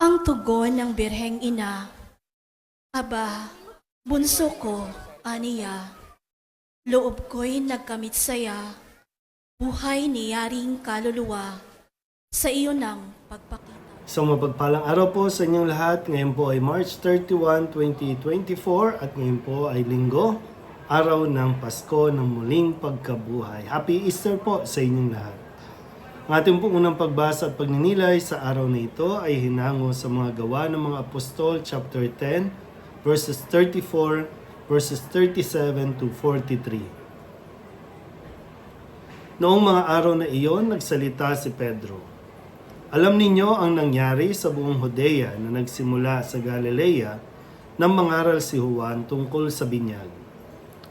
Ang tugon ng Birheng Ina, Aba, bunso ko, aniya, loob ko'y nagkamit saya, buhay niyaring kaluluwa, sa iyo ng pagpakita. So mapagpalang araw po sa inyong lahat. Ngayon po ay March 31, 2024 at ngayon po ay linggo, araw ng Pasko ng muling pagkabuhay. Happy Easter po sa inyong lahat. Ang ating pong unang pagbasa at pagninilay sa araw na ito ay hinango sa mga gawa ng mga apostol chapter 10 verses 34 verses 37 to 43. Noong mga araw na iyon, nagsalita si Pedro. Alam ninyo ang nangyari sa buong Hodea na nagsimula sa Galilea nang mangaral si Juan tungkol sa binyag.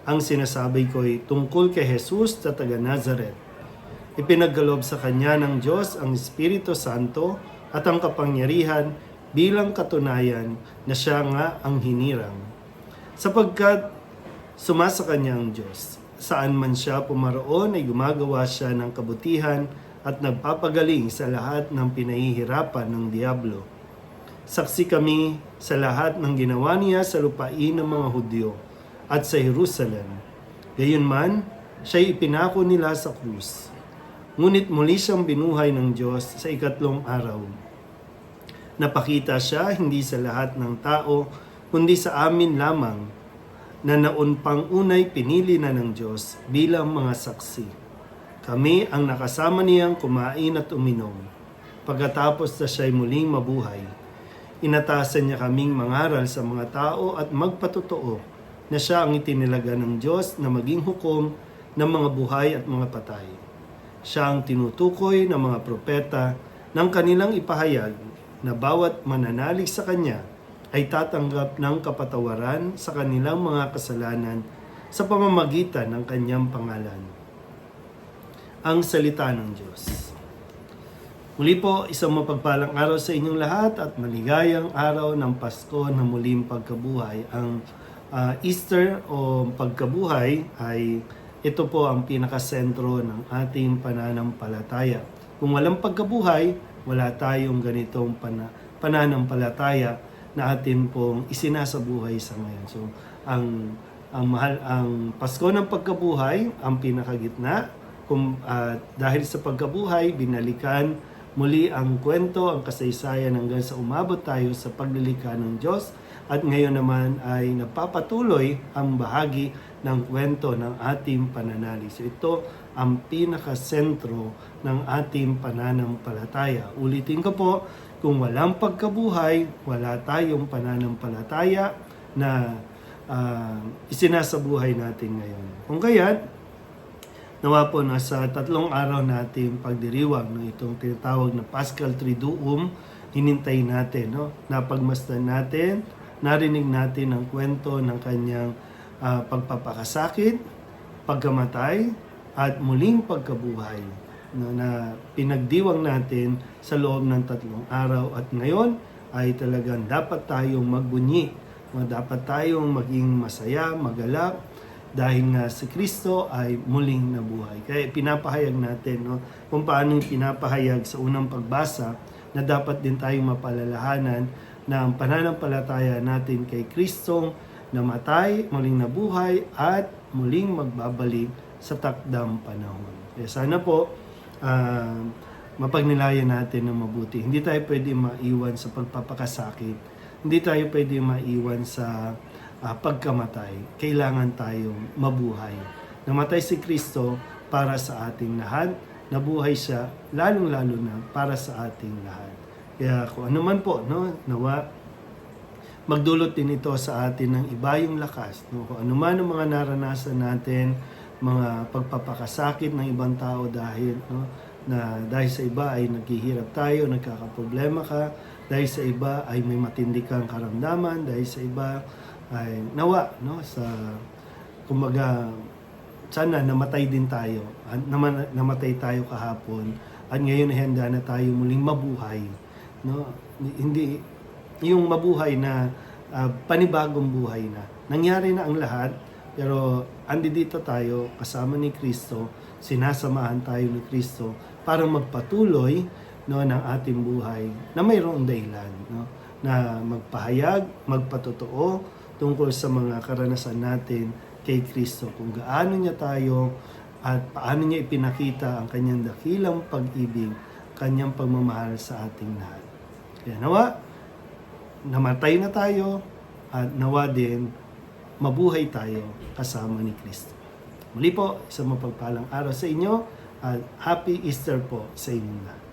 Ang sinasabi ko'y tungkol kay Jesus na taga Nazaret. Ipinagkalob sa kanya ng Diyos ang Espiritu Santo at ang kapangyarihan bilang katunayan na siya nga ang hinirang. Sapagkat sumasa kanya ang Diyos. Saan man siya pumaroon ay gumagawa siya ng kabutihan at nagpapagaling sa lahat ng pinahihirapan ng Diablo. Saksi kami sa lahat ng ginawa niya sa lupain ng mga Hudyo at sa Jerusalem. Gayunman, siya'y ipinako nila sa krus. Ngunit muli siyang binuhay ng Diyos sa ikatlong araw. Napakita siya hindi sa lahat ng tao, kundi sa amin lamang na naon pang unay pinili na ng Diyos bilang mga saksi. Kami ang nakasama niyang kumain at uminom. Pagkatapos na siya'y muling mabuhay, inatasan niya kaming mangaral sa mga tao at magpatotoo na siya ang itinilaga ng Diyos na maging hukom ng mga buhay at mga patay. Siya tinutukoy ng mga propeta ng kanilang ipahayag na bawat mananalig sa Kanya ay tatanggap ng kapatawaran sa kanilang mga kasalanan sa pamamagitan ng Kanyang pangalan. Ang Salita ng Diyos. Muli po, isang mapagpalang araw sa inyong lahat at maligayang araw ng Pasko na muling pagkabuhay. Ang ah, Easter o pagkabuhay ay ito po ang pinakasentro ng ating pananampalataya. Kung walang pagkabuhay, wala tayong ganitong pana- pananampalataya na atin pong isinasabuhay sa ngayon. So, ang ang mahal ang Pasko ng pagkabuhay ang pinakagitna kung ah, dahil sa pagkabuhay binalikan muli ang kwento, ang kasaysayan hanggang sa umabot tayo sa paglilikha ng Diyos at ngayon naman ay napapatuloy ang bahagi ng kwento ng ating pananalig. Ito ang pinakasentro ng ating pananampalataya. Ulitin ko po, kung walang pagkabuhay, wala tayong pananampalataya na ah, isinasabuhay natin ngayon. Kung kaya't, Nawa po na sa tatlong araw nating pagdiriwang ng itong tinatawag na Paschal Triduum, hinintay natin, no? napagmasdan natin, narinig natin ang kwento ng kanyang ah, pagpapakasakit, pagkamatay, at muling pagkabuhay no, na pinagdiwang natin sa loob ng tatlong araw. At ngayon ay talagang dapat tayong magbunyi, dapat tayong maging masaya, magalak, dahil nga si Kristo ay muling nabuhay. Kaya pinapahayag natin no, kung paano pinapahayag sa unang pagbasa na dapat din tayong mapalalahanan na ang pananampalataya natin kay Kristong namatay, muling nabuhay at muling magbabalik sa takdang panahon. Kaya sana po ah, mapagnilayan natin ng mabuti. Hindi tayo pwede maiwan sa pagpapakasakit. Hindi tayo pwede maiwan sa ah, pagkamatay, kailangan tayong mabuhay. Namatay si Kristo para sa ating lahat, nabuhay siya lalong-lalo na para sa ating lahat. Kaya kung ano man po, no, nawa, magdulot din ito sa atin ng iba yung lakas. No? Kung ano man ang mga naranasan natin, mga pagpapakasakit ng ibang tao dahil no, na dahil sa iba ay naghihirap tayo, nagkakaproblema ka, dahil sa iba ay may matindi kang karamdaman, dahil sa iba ay nawa no sa kumbaga sana namatay din tayo naman, namatay tayo kahapon at ngayon ay handa na tayo muling mabuhay no? Hindi. Yung mabuhay na ah, panibagong buhay na. Nangyari na ang lahat pero andi dito tayo kasama ni Kristo sinasamahan tayo ni Kristo para magpatuloy no ng ating buhay na mayroong dahilan no? Na magpahayag, magpatotoo tungkol sa mga karanasan natin kay Kristo. Kung gaano niya tayo at paano niya ipinakita ang kanyang dakilang pag-ibig, kanyang pagmamahal sa ating lahat. Kaya nawa, namatay na tayo at nawa din mabuhay tayo kasama ni Kristo. Muli po, isang mapagpalang araw sa inyo at happy Easter po sa inyong lahat.